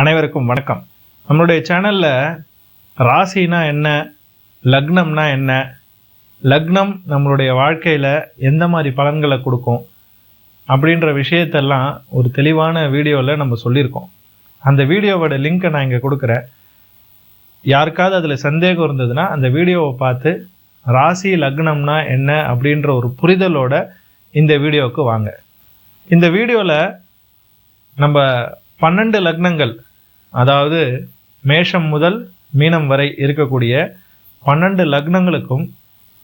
அனைவருக்கும் வணக்கம். நம்மளுடைய சேனலில் ராசினா என்ன லக்னம்னா என்ன லக்னம் நம்மளுடைய வாழ்க்கையில் எந்த மாதிரி பலன்களை கொடுக்கும் அப்படின்ற விஷயத்தெல்லாம் ஒரு தெளிவான வீடியோவில் நம்ம சொல்லியிருக்கோம். அந்த வீடியோவோட லிங்க்கை நான் இங்கே கொடுக்குறேன். யாருக்காவது அதில் சந்தேகம் இருந்ததுன்னா அந்த வீடியோவை பார்த்து ராசி லக்னம்னா என்ன அப்படின்ற ஒரு புரிதலோட இந்த வீடியோவுக்கு வாங்க. இந்த வீடியோவில் நம்ம பன்னெண்டு லக்னங்கள் அதாவது மேஷம் முதல் மீனம் வரை இருக்கக்கூடிய பன்னெண்டு லக்னங்களுக்கும்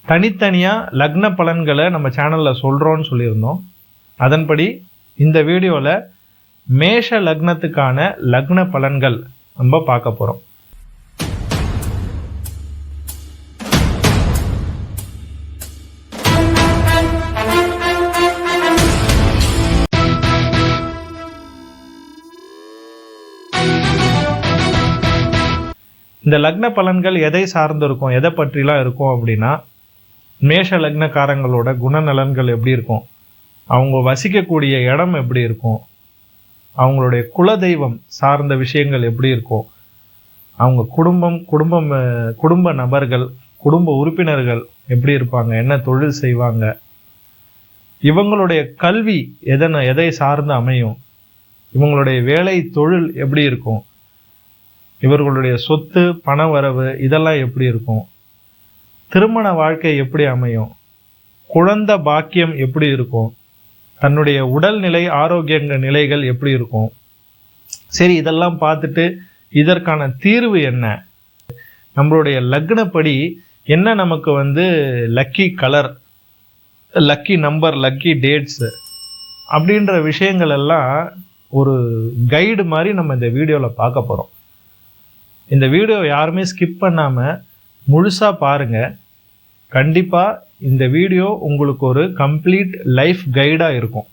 தனித்தனியாக லக்ன பலன்களை நம்ம சேனலில் சொல்கிறோன்னு சொல்லியிருந்தோம். அதன்படி இந்த வீடியோவில் மேஷ லக்னத்துக்கான லக்ன பலன்கள் நம்ம பார்க்க போகிறோம் இந்த லக்ன பலன்கள் எதை சார்ந்து இருக்கும் எதை பற்றிலாம் இருக்கும் அப்படின்னா மேஷ லக்னக்காரங்களோட குணநலன்கள் எப்படி இருக்கும்? அவங்க வசிக்கக்கூடிய இடம் எப்படி இருக்கும்? அவங்களுடைய குலதெய்வம் சார்ந்த விஷயங்கள் எப்படி இருக்கும்? அவங்க குடும்பம் குடும்பம் குடும்ப நபர்கள் குடும்ப உறுப்பினர்கள் எப்படி இருப்பாங்க? என்ன தொழில் செய்வாங்க? இவங்களுடைய கல்வி எதனை எதை சார்ந்து அமையும்? இவங்களுடைய வேலை தொழில் எப்படி இருக்கும்? இவர்களுடைய சொத்து பண வரவு இதெல்லாம் எப்படி இருக்கும்? திருமண வாழ்க்கை எப்படி அமையும்? குழந்தை பாக்கியம் எப்படி இருக்கும்? தன்னுடைய உடல்நிலை ஆரோக்கிய நிலைகள் எப்படி இருக்கும்? சரி இதெல்லாம் பார்த்துட்டு இதற்கான தீர்வு என்ன? நம்மளுடைய லக்னப்படி என்ன நமக்கு வந்து lucky colour lucky number lucky dates அப்படின்ற விஷயங்கள் எல்லாம் ஒரு கைடு மாதிரி நம்ம இந்த வீடியோவில் பார்க்க போகிறோம் இந்த வீடியோ யாருமே ஸ்கிப் பண்ணாமல் முழுசாக பாருங்கள் கண்டிப்பாக இந்த வீடியோ உங்களுக்கு ஒரு கம்ப்ளீட் லைஃப் கைடாக இருக்கும்.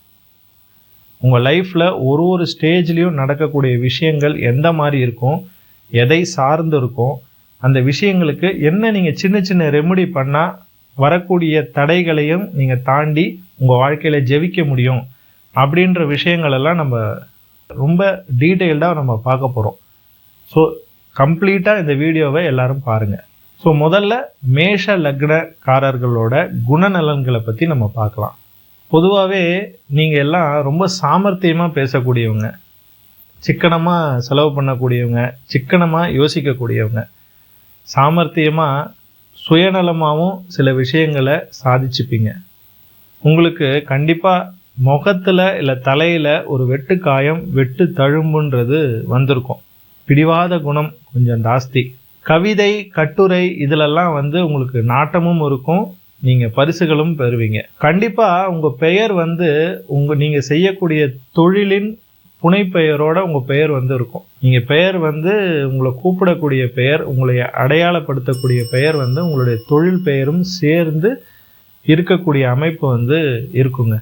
உங்கள் லைஃப்பில் ஒரு ஒரு ஸ்டேஜ்லேயும் நடக்கக்கூடிய விஷயங்கள் எந்த மாதிரி இருக்கும் எதை சார்ந்து இருக்கும் அந்த விஷயங்களுக்கு என்ன நீங்கள் சின்ன சின்ன ரெமெடி பண்ணால் வரக்கூடிய தடைகளையும் நீங்கள் தாண்டி உங்கள் வாழ்க்கையில் ஜெயிக்க முடியும் அப்படின்ற விஷயங்களெல்லாம் நம்ம ரொம்ப டீட்டெயில்டாக நம்ம பார்க்க போகிறோம் ஸோ கம்ப்ளீட்டாக இந்த வீடியோவை எல்லாரும் பாருங்கள் ஸோ முதல்ல மேஷ லக்னக்காரர்களோட குணநலன்களை பற்றி நம்ம பார்க்கலாம். பொதுவாகவே நீங்கள் எல்லாம் ரொம்ப சாமர்த்தியமாக பேசக்கூடியவங்க. சிக்கனமாக செலவு பண்ணக்கூடியவங்க சிக்கனமாக யோசிக்கக்கூடியவங்க. சாமர்த்தியமாக சுயநலமாகவும் சில விஷயங்களை சாதிச்சுப்பீங்க. உங்களுக்கு கண்டிப்பாக முகத்தில் இல்லை தலையில் ஒரு வெட்டு காயம் வெட்டு தழும்புன்றது வந்திருக்கும். பிடிவாத குணம் கொஞ்சம் ஜாஸ்தி. கவிதை கட்டுரை இதிலெல்லாம் வந்து உங்களுக்கு நாட்டமும் இருக்கும் நீங்கள் பரிசுகளும் பெறுவீங்க. கண்டிப்பாக உங்கள் பெயர் வந்து உங்கள் நீங்கள் செய்யக்கூடிய தொழிலின் புனைப்பெயரோட உங்கள் பெயர் வந்து இருக்கும். நீங்கள் பெயர் வந்து உங்களை கூப்பிடக்கூடிய பெயர் உங்களை அடையாளப்படுத்தக்கூடிய பெயர் வந்து உங்களுடைய தொழில் பெயரும் சேர்ந்து இருக்கக்கூடிய அமைப்பு வந்து இருக்குங்க.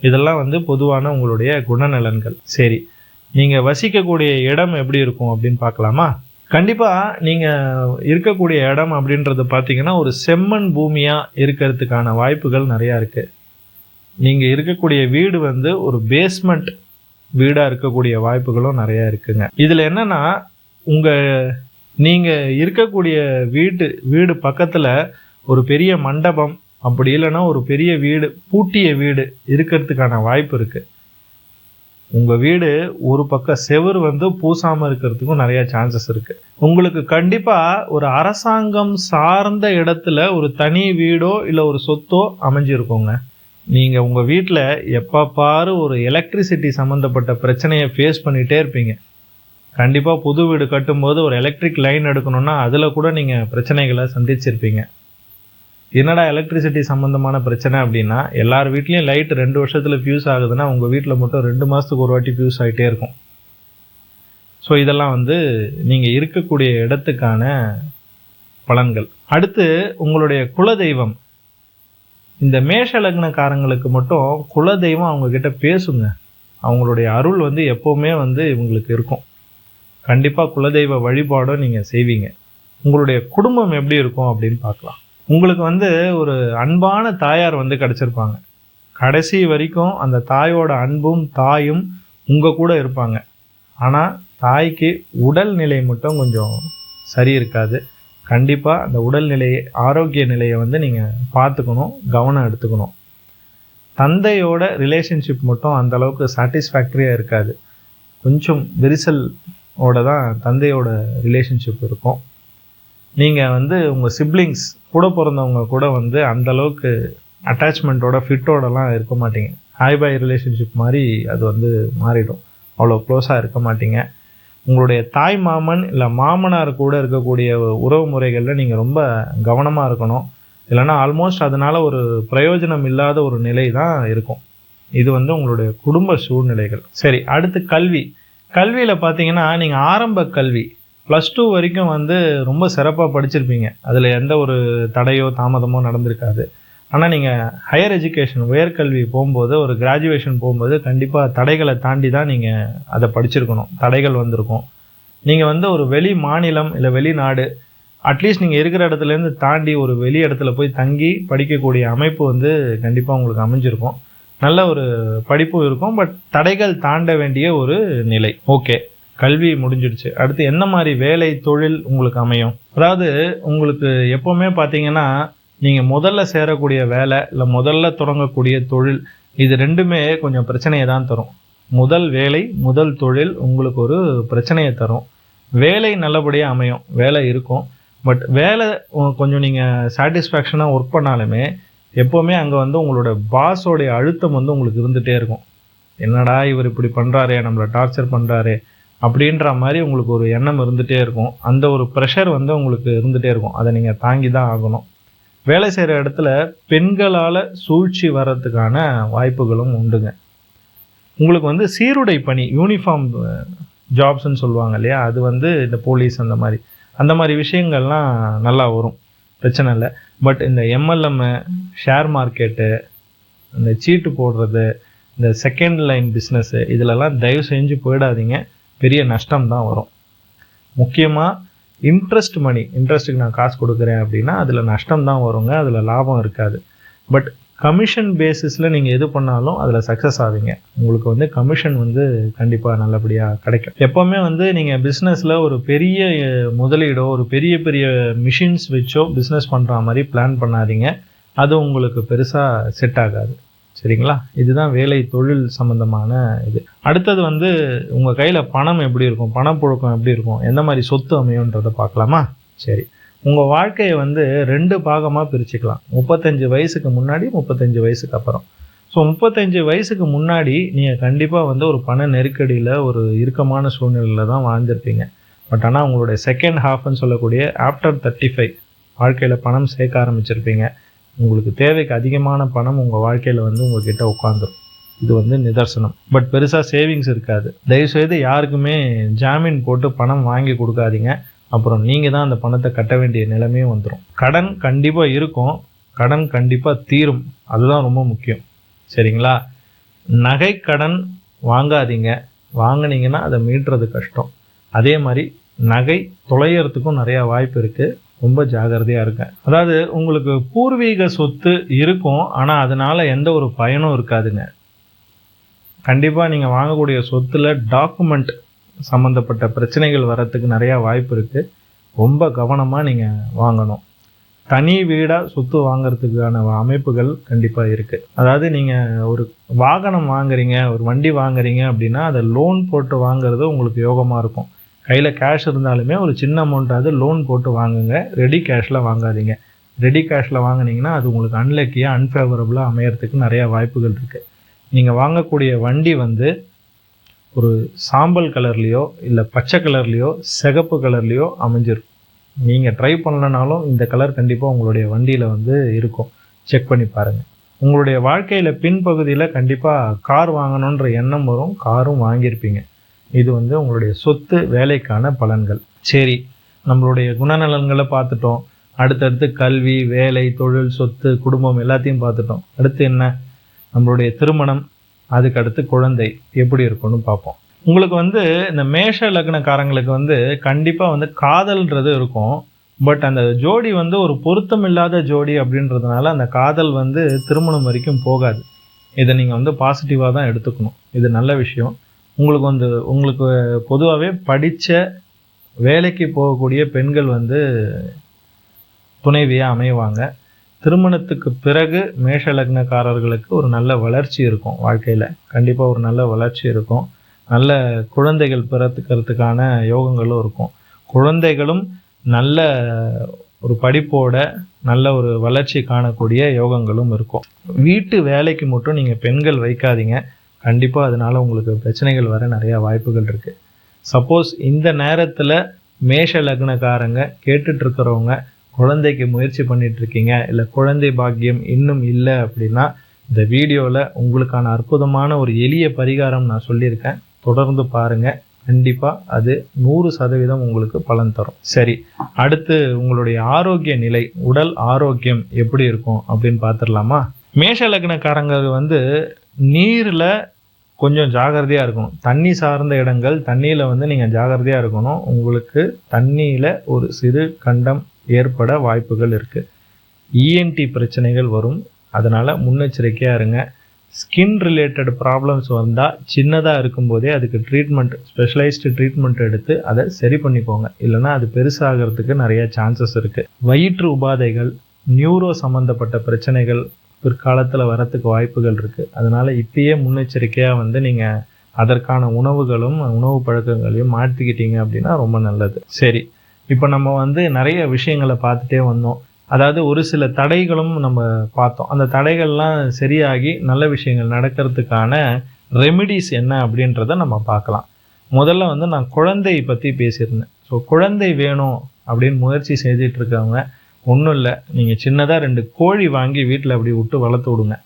இதெல்லாம் வந்து பொதுவான உங்களுடைய குணநலன்கள். சரி. நீங்கள் வசிக்கக்கூடிய இடம் எப்படி இருக்கும் அப்படின்னு பார்க்கலாமா? கண்டிப்பாக நீங்கள் இருக்கக்கூடிய இடம் அப்படின்றது பார்த்தீங்கன்னா ஒரு செம்மண் பூமியாக இருக்கிறதுக்கான வாய்ப்புகள் நிறையா இருக்குது நீங்கள் இருக்கக்கூடிய வீடு வந்து ஒரு பேஸ்மெண்ட் வீடாக இருக்கக்கூடிய வாய்ப்புகளும் நிறையா இருக்குங்க. இதில் என்னென்னா உங்கள் நீங்கள் இருக்கக்கூடிய வீட்டு வீடு பக்கத்தில் ஒரு பெரிய மண்டபம் அப்படி இல்லைன்னா ஒரு பெரிய வீடு பூட்டிய வீடு இருக்கிறதுக்கான வாய்ப்பு இருக்குது உங்கள் வீடு ஒரு பக்கம் செவுரு வந்து பூசாமல் இருக்கிறதுக்கும் நிறையா சான்சஸ் இருக்குது உங்களுக்கு கண்டிப்பாக ஒரு அரசாங்கம் சார்ந்த இடத்துல ஒரு தனி வீடோ இல்லை ஒரு சொத்தோ அமைஞ்சிருக்கோங்க. நீங்கள் உங்கள் வீட்டில் எப்போ பாரு ஒரு எலக்ட்ரிசிட்டி சம்மந்தப்பட்ட பிரச்சனையை ஃபேஸ் பண்ணிகிட்டே இருப்பீங்க. கண்டிப்பாக புது வீடு கட்டும்போது ஒரு எலக்ட்ரிக் லைன் எடுக்கணும்னா அதில் கூட நீங்கள் பிரச்சனைகளை சந்திச்சிருப்பீங்க. என்னடா எலக்ட்ரிசிட்டி சம்மந்தமான பிரச்சனை அப்படின்னா எல்லார் வீட்லேயும் லைட் ரெண்டு வருஷத்தில் ஃபியூஸ் ஆகுதுன்னா உங்கள் வீட்டில் மட்டும் ரெண்டு மாதத்துக்கு ஒரு வாட்டி ஃபியூஸ் ஆகிட்டே இருக்கும். ஸோ இதெல்லாம் வந்து நீங்கள் இருக்கக்கூடிய இடத்துக்கான பலன்கள். அடுத்து உங்களுடைய குலதெய்வம். இந்த மேஷ லக்னக்காரங்களுக்கு மட்டும் குலதெய்வம் அவங்கக்கிட்ட பேசுங்க. அவங்களுடைய அருள் வந்து எப்போவுமே வந்து இவங்களுக்கு இருக்கும். கண்டிப்பாக குலதெய்வ வழிபாடும் நீங்கள் செய்வீங்க. உங்களுடைய குடும்பம் எப்படி இருக்கும் அப்படின்னு பார்க்கலாம். உங்களுக்கு வந்து ஒரு அன்பான தாயார் வந்து கிடச்சிருப்பாங்க. கடைசி வரைக்கும் அந்த தாயோட அன்பும் தாயும் உங்கள் கூட இருப்பாங்க. ஆனால் தாய்க்கு உடல் நிலை மட்டும் கொஞ்சம் சரி இருக்காது. கண்டிப்பாக அந்த உடல்நிலையை ஆரோக்கிய நிலையை வந்து நீங்கள் பார்த்துக்கணும் கவனம் எடுத்துக்கணும். தந்தையோட ரிலேஷன்ஷிப் மட்டும் அந்தளவுக்கு சாட்டிஸ்ஃபேக்டரியாக இருக்காது. கொஞ்சம் விரிசலோட தான் தந்தையோட ரிலேஷன்ஷிப் இருக்கும். நீங்கள் வந்து உங்கள் சிப்ளிங்ஸ் கூட பிறந்தவங்க கூட வந்து அந்த அளவுக்கு அட்டாச்மெண்ட்டோட ஃபிட்டோடலாம் இருக்க மாட்டீங்க. ஹாய் பாய் ரிலேஷன்ஷிப் மாதிரி அது வந்து மாறிடும். அவ்வளோ க்ளோஸாக இருக்க மாட்டீங்க. உங்களுடைய தாய் மாமன் இல்லை மாமனார் கூட இருக்கக்கூடிய உறவு முறைகளில் நீங்கள் ரொம்ப கவனமாக இருக்கணும். இல்லைன்னா ஆல்மோஸ்ட் அதனால ஒரு பிரயோஜனம் இல்லாத ஒரு நிலை தான் இருக்கும். இது வந்து உங்களுடைய குடும்ப சூழ்நிலைகள். சரி அடுத்து கல்வி. கல்வியில் பார்த்தீங்கன்னா நீங்கள் ஆரம்ப கல்வி ப்ளஸ் டூ வரைக்கும் வந்து ரொம்ப சிறப்பாக படிச்சிருப்பீங்க. அதில் எந்த ஒரு தடையோ தாமதமோ நடந்திருக்காது. ஆனால் நீங்கள் ஹையர் எஜுகேஷன் உயர்கல்வி போகும்போது ஒரு கிராஜுவேஷன் போகும்போது கண்டிப்பாக தடைகளை தாண்டி தான் நீங்கள் அதை படிச்சிருக்கணும். தடைகள் வந்திருக்கும். நீங்கள் வந்து ஒரு வெளி மாநிலம் இல்லை வெளிநாடு அட்லீஸ்ட் நீங்கள் இருக்கிற இடத்துலேருந்து தாண்டி ஒரு வெளி இடத்துல போய் தங்கி படிக்கக்கூடிய அமைப்பு வந்து கண்டிப்பாக உங்களுக்கு அமைஞ்சிருக்கும். நல்ல ஒரு படிப்பும் இருக்கும் பட் தடைகள் தாண்ட வேண்டிய ஒரு நிலை. ஓகே கல்வி முடிஞ்சிடுச்சு. அடுத்து என்ன மாதிரி வேலை தொழில் உங்களுக்கு அமையும்? அதாவது உங்களுக்கு எப்போவுமே பார்த்தீங்கன்னா நீங்கள் முதல்ல சேரக்கூடிய வேலை இல்லை முதல்ல தொடங்கக்கூடிய தொழில் இது ரெண்டுமே கொஞ்சம் பிரச்சனையை தான் தரும். முதல் வேலை முதல் தொழில் உங்களுக்கு ஒரு பிரச்சனையை தரும். வேலை நல்லபடியாக அமையும். வேலை இருக்கும். பட் வேலை கொஞ்சம் நீங்கள் சாட்டிஸ்ஃபேக்ஷனாக ஒர்க் பண்ணாலுமே எப்போவுமே அங்கே வந்து உங்களோட பாஸோடைய அழுத்தம் வந்து உங்களுக்கு இருந்துகிட்டே இருக்கும். என்னடா இவர் இப்படி பண்ணுறாரே நம்மளை டார்ச்சர் பண்ணுறாரே அப்படின்ற மாதிரி உங்களுக்கு ஒரு எண்ணம் இருந்துகிட்டே இருக்கும். அந்த ஒரு ப்ரெஷர் வந்து உங்களுக்கு இருந்துகிட்டே இருக்கும். அதை நீங்கள் தாங்கி தான் ஆகணும். வேலை செய்கிற இடத்துல பெண்களால் சூழ்ச்சி வர்றதுக்கான வாய்ப்புகளும் உண்டுங்க. உங்களுக்கு வந்து சீருடை பணி யூனிஃபார்ம் ஜாப்ஸ்ன்னு சொல்லுவாங்க இல்லையா? அது வந்து இந்த போலீஸ் அந்த மாதிரி. அந்த மாதிரி விஷயங்கள்லாம் நல்லா வரும். பிரச்சனை இல்லை. பட் இந்த எம்எல்எம்மு ஷேர் மார்க்கெட்டு இந்த சீட்டு போடுறது இந்த செகண்ட் லைன் பிஸ்னஸ்ஸு இதிலெல்லாம் தயவு செஞ்சு போயிடாதீங்க. பெரிய நஷ்டம் தான் வரும். முக்கியமாக இன்ட்ரெஸ்ட் மணி இன்ட்ரெஸ்ட்டுக்கு நான் காசு கொடுக்குறேன் அப்படின்னா அதில் நஷ்டம் தான் வருங்க அதில் லாபம் இருக்காது. பட் கமிஷன் பேசிஸில் நீங்கள் எது பண்ணாலும் அதில் சக்ஸஸ் ஆவீங்க. உங்களுக்கு வந்து கமிஷன் வந்து கண்டிப்பாக நல்லபடியாக கிடைக்கும். எப்போவுமே வந்து நீங்கள் பிஸ்னஸில் ஒரு பெரிய முதலீடோ ஒரு பெரிய பெரிய மிஷின்ஸ் வச்சோ பிஸ்னஸ் பண்ணுற மாதிரி பிளான் பண்ணாதீங்க. அது உங்களுக்கு பெருசாக செட் ஆகாது. சரிங்களா? இதுதான் வேலை தொழில் சம்மந்தமான இது. அடுத்தது வந்து உங்கள் கையில் பணம் எப்படி இருக்கும்? பணப்புழக்கம் எப்படி இருக்கும்? எந்த மாதிரி சொத்து அமையுன்றதை பார்க்கலாமா? சரி. உங்கள் வாழ்க்கையை வந்து ரெண்டு பாகமாக பிரிச்சுக்கலாம். முப்பத்தஞ்சு வயசுக்கு முன்னாடி முப்பத்தஞ்சு வயசுக்கு அப்புறம். ஸோ முப்பத்தஞ்சு வயசுக்கு முன்னாடி நீங்கள் கண்டிப்பாக வந்து ஒரு பண நெருக்கடியில் ஒரு இறுக்கமான சூழ்நிலையில் தான் வாழ்ந்திருப்பீங்க. பட் ஆனால் உங்களுடைய செகண்ட் ஹாஃப்னு சொல்லக்கூடிய ஆஃப்டர் தேர்ட்டி ஃபைவ் வாழ்க்கையில் பணம் சேர்க்க ஆரம்பிச்சிருப்பீங்க. உங்களுக்கு தேவைக்கு அதிகமான பணம் உங்கள் வாழ்க்கையில் வந்து உங்ககிட்ட உட்காந்துரும் இது வந்து நிதர்சனம். பட் பெருசாக சேவிங்ஸ் இருக்காது. தயவுசெய்து யாருக்குமே ஜாமீன் போட்டு பணம் வாங்கி கொடுக்காதீங்க. அப்புறம் நீங்கள் தான் அந்த பணத்தை கட்ட வேண்டிய நிலைமையும் வந்துடும் கடன் கண்டிப்பாக இருக்கும். கடன் கண்டிப்பாக தீரும். அதுதான் ரொம்ப முக்கியம். சரிங்களா? நகை கடன் வாங்காதீங்க. வாங்கினீங்கன்னா அதை மீட்டுறது கஷ்டம். அதே மாதிரி நகை தொலையறதுக்கும் நிறையா வாய்ப்பு இருக்குது ரொம்ப ஜாகிரதையாக இருங்க. அதாவது உங்களுக்கு பூர்வீக சொத்து இருக்கும் ஆனால் அதனால் எந்த ஒரு பயனும் இருக்காதுங்க. கண்டிப்பாக நீங்கள் வாங்கக்கூடிய சொத்துல டாக்குமெண்ட் சம்மந்தப்பட்ட பிரச்சனைகள் வர்றதுக்கு நிறையா வாய்ப்பு இருக்குது ரொம்ப கவனமாக நீங்கள் வாங்கணும். தனி வீடாக சொத்து வாங்கிறதுக்கான அமைப்புகள் கண்டிப்பாக இருக்குது அதாவது நீங்கள் ஒரு வாகனம் வாங்குறீங்க ஒரு வண்டி வாங்குறீங்க அப்படின்னா அதை லோன் போட்டு வாங்குறது உங்களுக்கு யோகமாக இருக்கும். கையில் கேஷ் இருந்தாலுமே ஒரு சின்ன அமௌண்ட்டாவது லோன் போட்டு வாங்குங்க. ரெடி கேஷில் வாங்காதீங்க. ரெடி கேஷில் வாங்கினீங்கன்னா அது உங்களுக்கு அன்லக்கியாக அன்ஃபேவரபுளாக அமையறதுக்கு நிறையா வாய்ப்புகள் இருக்குது நீங்கள் வாங்கக்கூடிய வண்டி வந்து ஒரு சாம்பல் கலர்லேயோ இல்லை பச்சை கலர்லேயோ சிகப்பு கலர்லேயோ அமைஞ்சிருக்கும் நீங்கள் ட்ரை பண்ணலனாலும் இந்த கலர் கண்டிப்பாக உங்களுடைய வண்டியில் வந்து இருக்கும். செக் பண்ணி பாருங்கள் உங்களுடைய வாழ்க்கையில் பின்பகுதியில் கண்டிப்பாக கார் வாங்கணுன்ற எண்ணம் வரும். காரும் வாங்கியிருப்பீங்க. இது வந்து உங்களுடைய சொத்து வேலைக்கான பலன்கள். சரி நம்மளுடைய குணநலன்களை பார்த்துட்டோம். அடுத்தடுத்து கல்வி வேலை தொழில் சொத்து குடும்பம் எல்லாத்தையும் பார்த்துட்டோம். அடுத்து என்ன? நம்மளுடைய திருமணம் அதுக்கு அடுத்து குழந்தை. எப்படி இருக்கும்னு பார்ப்போம். உங்களுக்கு வந்து இந்த மேஷ லக்னக்காரங்களுக்கு வந்து கண்டிப்பாக வந்து காதல்ன்றது இருக்கும். பட் அந்த ஜோடி வந்து ஒரு பொருத்தம் இல்லாத ஜோடி அப்படின்றதுனால அந்த காதல் வந்து திருமணம் வரைக்கும் போகாது. இதை நீங்கள் வந்து பாசிட்டிவாக தான் எடுத்துக்கணும். இது நல்ல விஷயம். உங்களுக்கு வந்து உங்களுக்கு பொதுவாகவே படித்த வேலைக்கு போகக்கூடிய பெண்கள் வந்து துணைவியாக அமைவாங்க. திருமணத்துக்கு பிறகு மேஷ லக்னக்காரர்களுக்கு ஒரு நல்ல வளர்ச்சி இருக்கும் வாழ்க்கையில். கண்டிப்பாக ஒரு நல்ல வளர்ச்சி இருக்கும். நல்ல குழந்தைகள் பிறத்துக்கிறதுக்கான யோகங்களும் இருக்கும். குழந்தைகளும் நல்ல ஒரு படிப்போட நல்ல ஒரு வளர்ச்சி காணக்கூடிய யோகங்களும் இருக்கும். வீட்டு வேலைக்கு மட்டும் நீங்கள் பெண்கள் வைக்காதீங்க. கண்டிப்பாக அதனால் உங்களுக்கு பிரச்சனைகள் வர நிறையா வாய்ப்புகள் இருக்குது சப்போஸ் இந்த நேரத்தில் மேஷ லக்னக்காரங்க கேட்டுட்ருக்கிறவங்க குழந்தைக்கு முயற்சி பண்ணிகிட்ருக்கீங்க இருக்கீங்க இல்லை குழந்தை பாக்கியம் இன்னும் இல்லை அப்படின்னா இந்த வீடியோவில் உங்களுக்கான அற்புதமான ஒரு எளிய பரிகாரம் நான் சொல்லியிருக்கேன். தொடர்ந்து பாருங்க. கண்டிப்பாக அது நூறு சதவீதம் உங்களுக்கு பலன் தரும். சரி அடுத்து உங்களுடைய ஆரோக்கிய நிலை உடல் ஆரோக்கியம் எப்படி இருக்கும் அப்படின்னு பார்த்துடலாமா? மேஷ லக்னக்காரங்க வந்து நீரில் கொஞ்சம் ஜாகிரதையாக இருக்கணும். தண்ணி சார்ந்த இடங்கள் தண்ணியில் வந்து நீங்கள் ஜாகிரதையாக இருக்கணும். உங்களுக்கு தண்ணியில் ஒரு சிறு கண்டம் ஏற்பட வாய்ப்புகள் இருக்குது இஎன்டி பிரச்சனைகள் வரும். அதனால் முன்னெச்சரிக்கையாக இருங்க. ஸ்கின் ரிலேட்டட் ப்ராப்ளம்ஸ் வந்தால் சின்னதாக இருக்கும்போதே அதுக்கு ட்ரீட்மெண்ட் ஸ்பெஷலைஸ்டு ட்ரீட்மெண்ட் எடுத்து அதை சரி பண்ணிக்கோங்க. இல்லைன்னா அது பெருசாகிறதுக்கு நிறைய சான்சஸ் இருக்குது வயிற்று உபாதைகள் நியூரோ சம்மந்தப்பட்ட பிரச்சனைகள் பிற்காலத்தில் வரத்துக்கு வாய்ப்புகள் இருக்குது அதனால் இப்பயே முன்னெச்சரிக்கையாக வந்து நீங்கள் அதற்கான உணவுகளும் உணவு பழக்கங்களையும் மாற்றிக்கிட்டீங்க அப்படின்னா ரொம்ப நல்லது. சரி. இப்போ நம்ம வந்து நிறைய விஷயங்களை பார்த்துட்டே வந்தோம். அதாவது ஒரு சில தடைகளும் நம்ம பார்த்தோம். அந்த தடைகள்லாம் சரியாகி நல்ல விஷயங்கள் நடக்கிறதுக்கான ரெமிடிஸ் என்ன அப்படின்றத நம்ம பார்க்கலாம். முதல்ல வந்து நான் குழந்தை பற்றி பேசியிருந்தேன். ஸோ குழந்தை வேணும் அப்படின்னு முயற்சி செய்துட்டு இருக்கவங்க ஒன்றும் இல்லை. நீங்கள் சின்னதாக ரெண்டு கோழி வாங்கி வீட்டில் அப்படி விட்டு வளர்த்து விடுங்க.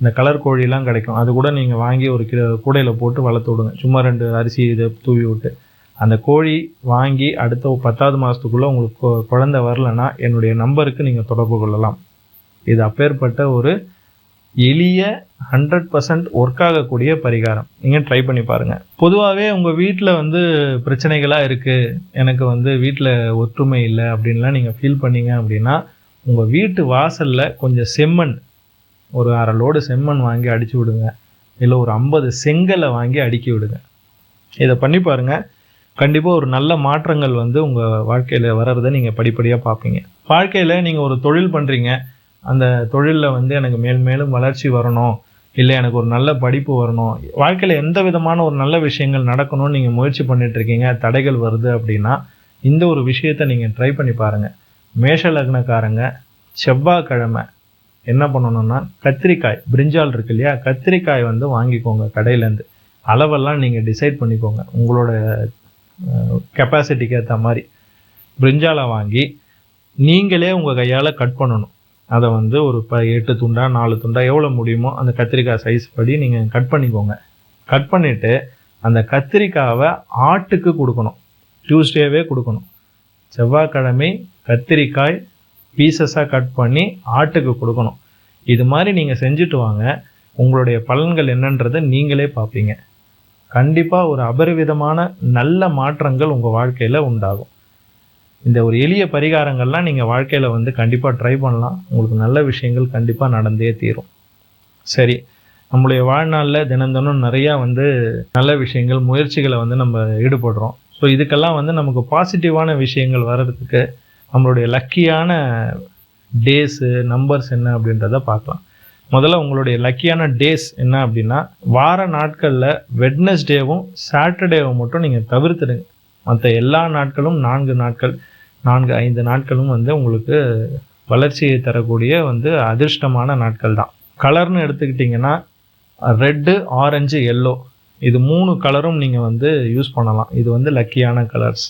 இந்த கலர் கோழிலாம் கிடைக்கும். அது கூட நீங்கள் வாங்கி ஒரு கிலோ கூடையில் போட்டு வளர்த்து விடுங்க. சும்மா ரெண்டு அரிசி இதை தூவி விட்டு. அந்த கோழி வாங்கி அடுத்த பத்தாவது மாதத்துக்குள்ளே உங்களுக்கு குழந்தை வரலன்னா என்னுடைய நம்பருக்கு நீங்கள் தொடர்பு கொள்ளலாம். இது அப்பேற்பட்ட ஒரு எளிய ஹண்ட்ரட் பர்சன்ட் ஒர்க் ஆகக்கூடிய பரிகாரம். நீங்கள் ட்ரை பண்ணி பாருங்கள் பொதுவாகவே உங்கள் வீட்டில் வந்து பிரச்சனைகளாக இருக்குது எனக்கு வந்து வீட்டில் ஒற்றுமை இல்லை அப்படின்லாம் நீங்கள் ஃபீல் பண்ணீங்க அப்படின்னா உங்கள் வீட்டு வாசலில் கொஞ்சம் செம்மண் ஒரு அரை லோடு செம்மண் வாங்கி அடித்து விடுங்க. இல்லை ஒரு ஐம்பது செங்கலை வாங்கி அடுக்கி விடுங்க. இதை பண்ணி பாருங்கள் கண்டிப்பாக ஒரு நல்ல மாற்றங்கள் வந்து உங்கள் வாழ்க்கையில் வர்றதை நீங்கள் படிப்படியாக பார்ப்பீங்க. வாழ்க்கையில் நீங்கள் ஒரு தொழில் பண்ணுறீங்க அந்த தொழிலில் வந்து எனக்கு மேல் மேலும் வளர்ச்சி வரணும். இல்லை எனக்கு ஒரு நல்ல படிப்பு வரணும். வாழ்க்கையில் எந்த விதமான ஒரு நல்ல விஷயங்கள் நடக்கணும்னு நீங்கள் முயற்சி பண்ணிகிட்ருக்கீங்க இருக்கீங்க தடைகள் வருது அப்படின்னா இந்த ஒரு விஷயத்தை நீங்கள் ட்ரை பண்ணி பாருங்கள் மேஷ லக்னக்காரங்க செவ்வாய்க்கிழமை என்ன பண்ணணும்னா கத்திரிக்காய் பிரிஞ்சால் இருக்கு இல்லையா? கத்திரிக்காய் வந்து வாங்கிக்கோங்க கடையிலேருந்து அளவெல்லாம் நீங்கள் டிசைட் பண்ணிக்கோங்க. உங்களோட கெப்பாசிட்டிக்கு ஏற்ற மாதிரி. பிரிஞ்சாலை வாங்கி நீங்களே உங்கள் கையால் கட் பண்ணணும். அதை வந்து ஒரு ப எட்டு துண்டா நாலு துண்டா எவ்வளோ முடியுமோ அந்த கத்திரிக்காய் சைஸ் படி நீங்கள் கட் பண்ணிக்கோங்க. கட் பண்ணிவிட்டு அந்த கத்திரிக்காவை ஆட்டுக்கு கொடுக்கணும். டியூஸ்டேவே கொடுக்கணும். செவ்வாய்க்கிழமை கத்திரிக்காய் பீசஸாக கட் பண்ணி ஆட்டுக்கு கொடுக்கணும். இது மாதிரி நீங்கள் செஞ்சுட்டு வாங்க. உங்களுடைய பலன்கள் என்னன்றதை நீங்களே பார்ப்பீங்க. கண்டிப்பாக ஒரு அபரிவிதமான நல்ல மாற்றங்கள் உங்கள் வாழ்க்கையில் உண்டாகும். இந்த ஒரு எளிய பரிகாரங்கள்லாம் நீங்கள் வாழ்க்கையில் வந்து கண்டிப்பாக ட்ரை பண்ணலாம். உங்களுக்கு நல்ல விஷயங்கள் கண்டிப்பாக நடந்தே தீரும். சரி நம்மளுடைய வாழ்நாளில் தினம் தினம் நிறையா வந்து நல்ல விஷயங்கள் முயற்சிகளை வந்து நம்ம ஈடுபடுறோம். ஸோ இதுக்கெல்லாம் வந்து நமக்கு பாசிட்டிவான விஷயங்கள் வர்றதுக்கு நம்மளுடைய லக்கியான டேஸு நம்பர்ஸ் என்ன அப்படின்றத பார்க்கலாம். முதல்ல உங்களுடைய லக்கியான டேஸ் என்ன அப்படின்னா வார நாட்களில் வெட்னஸ்டேவும் சாட்டர்டேவும் மட்டும் நீங்கள் தவிர்த்துடுங்க. மற்ற எல்லா நாட்களும் நான்கு நாட்கள். நான்கு ஐந்து நாட்களும் வந்து உங்களுக்கு வளர்ச்சியை தரக்கூடிய வந்து அதிர்ஷ்டமான நாட்கள் தான். கலர்னு எடுத்துக்கிட்டிங்கன்னா ரெட்டு ஆரஞ்சு எல்லோ இது மூணு கலரும் நீங்கள் வந்து யூஸ் பண்ணலாம். இது வந்து லக்கியான கலர்ஸ்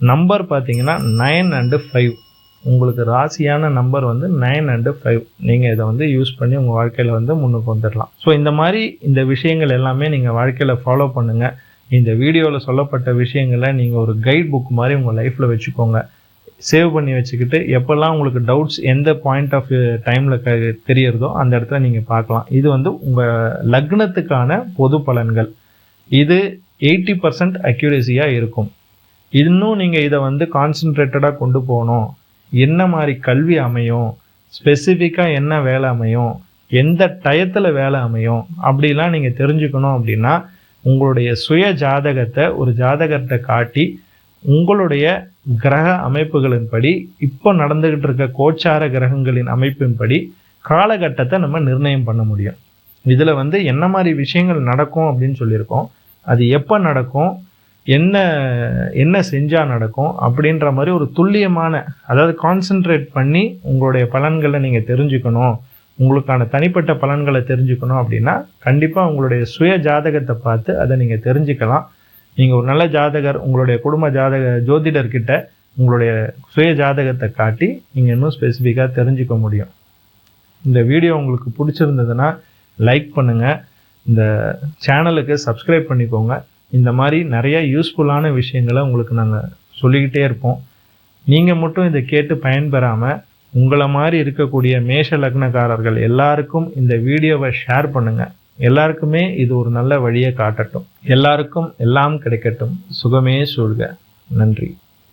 நம்பர் பார்த்தீங்கன்னா நைன் அண்டு ஃபைவ் உங்களுக்கு ராசியான நம்பர் வந்து நைன் அண்டு ஃபைவ் நீங்கள் இதை வந்து யூஸ் பண்ணி உங்கள் வாழ்க்கையில் வந்து முன்னுக்கு வந்துடலாம் ஸோ இந்த மாதிரி இந்த விஷயங்கள் எல்லாமே நீங்கள் வாழ்க்கையில் ஃபாலோ பண்ணுங்கள் இந்த வீடியோவில் சொல்லப்பட்ட விஷயங்களை நீங்கள் ஒரு கைட் புக் மாதிரி உங்கள் லைஃப்பில் வச்சுக்கோங்க. சேவ் பண்ணி வச்சுக்கிட்டு எப்போல்லாம் உங்களுக்கு டவுட்ஸ் எந்த பாயிண்ட் ஆஃப் டைமில் க தெரியறதோ அந்த இடத்துல நீங்கள் பார்க்கலாம். இது வந்து உங்கள் லக்னத்துக்கான பொது பலன்கள். இது எயிட்டி பர்சன்ட் அக்யூரேசியாக இருக்கும். இன்னும் நீங்கள் இதை வந்து கான்சென்ட்ரேட்டடாக கொண்டு போகணும். என்ன மாதிரி கல்வி அமையும்? ஸ்பெசிஃபிக்காக என்ன வேலை அமையும்? எந்த டயத்தில் வேலை அமையும்? அப்படிலாம் நீங்கள் தெரிஞ்சுக்கணும் அப்படின்னா உங்களுடைய சுய ஜாதகத்தை ஒரு ஜாதகத்தை காட்டி உங்களுடைய கிரக அமைப்புகளின்படி இப்போ நடந்துக்கிட்டு இருக்க கோச்சார கிரகங்களின் அமைப்பின்படி காலகட்டத்தை நம்ம நிர்ணயம் பண்ண முடியும். இதில் வந்து என்ன மாதிரி விஷயங்கள் நடக்கும் அப்படின்னு சொல்லியிருக்கோம். அது எப்போ நடக்கும்? என்ன என்ன செஞ்சால் நடக்கும்? அப்படின்ற மாதிரி ஒரு துல்லியமான அதாவது கான்சென்ட்ரேட் பண்ணி உங்களுடைய பலன்களை நீங்கள் தெரிஞ்சுக்கணும். உங்களுக்கான தனிப்பட்ட பலன்களை தெரிஞ்சுக்கணும் அப்படின்னா கண்டிப்பாக உங்களுடைய சுய ஜாதகத்தை பார்த்து அதை நீங்கள் தெரிஞ்சுக்கலாம். நீங்கள் ஒரு நல்ல ஜாதகர் உங்களுடைய குடும்ப ஜாதக ஜோதிடர்கிட்ட உங்களுடைய சுய ஜாதகத்தை காட்டி நீங்கள் இன்னும் ஸ்பெசிஃபிக்காக தெரிஞ்சுக்க முடியும். இந்த வீடியோ உங்களுக்கு பிடிச்சிருந்ததுன்னா லைக் பண்ணுங்கள் இந்த சேனலுக்கு சப்ஸ்கிரைப் பண்ணிக்கோங்க. இந்த மாதிரி நிறைய யூஸ்ஃபுல்லான விஷயங்களை உங்களுக்கு நாங்கள் சொல்லிக்கிட்டே இருப்போம். நீங்கள் மட்டும் இதை கேட்டு பயன்பெறாமல் உங்களை மாதிரி இருக்கக்கூடிய மேஷ லக்னக்காரர்கள் எல்லாருக்கும் இந்த வீடியோவை ஷேர் பண்ணுங்கள் எல்லாருக்குமே இது ஒரு நல்ல வழியை காட்டட்டும். எல்லாருக்கும் எல்லாம் கிடைக்கட்டும். சுகமே சூழ்க. நன்றி.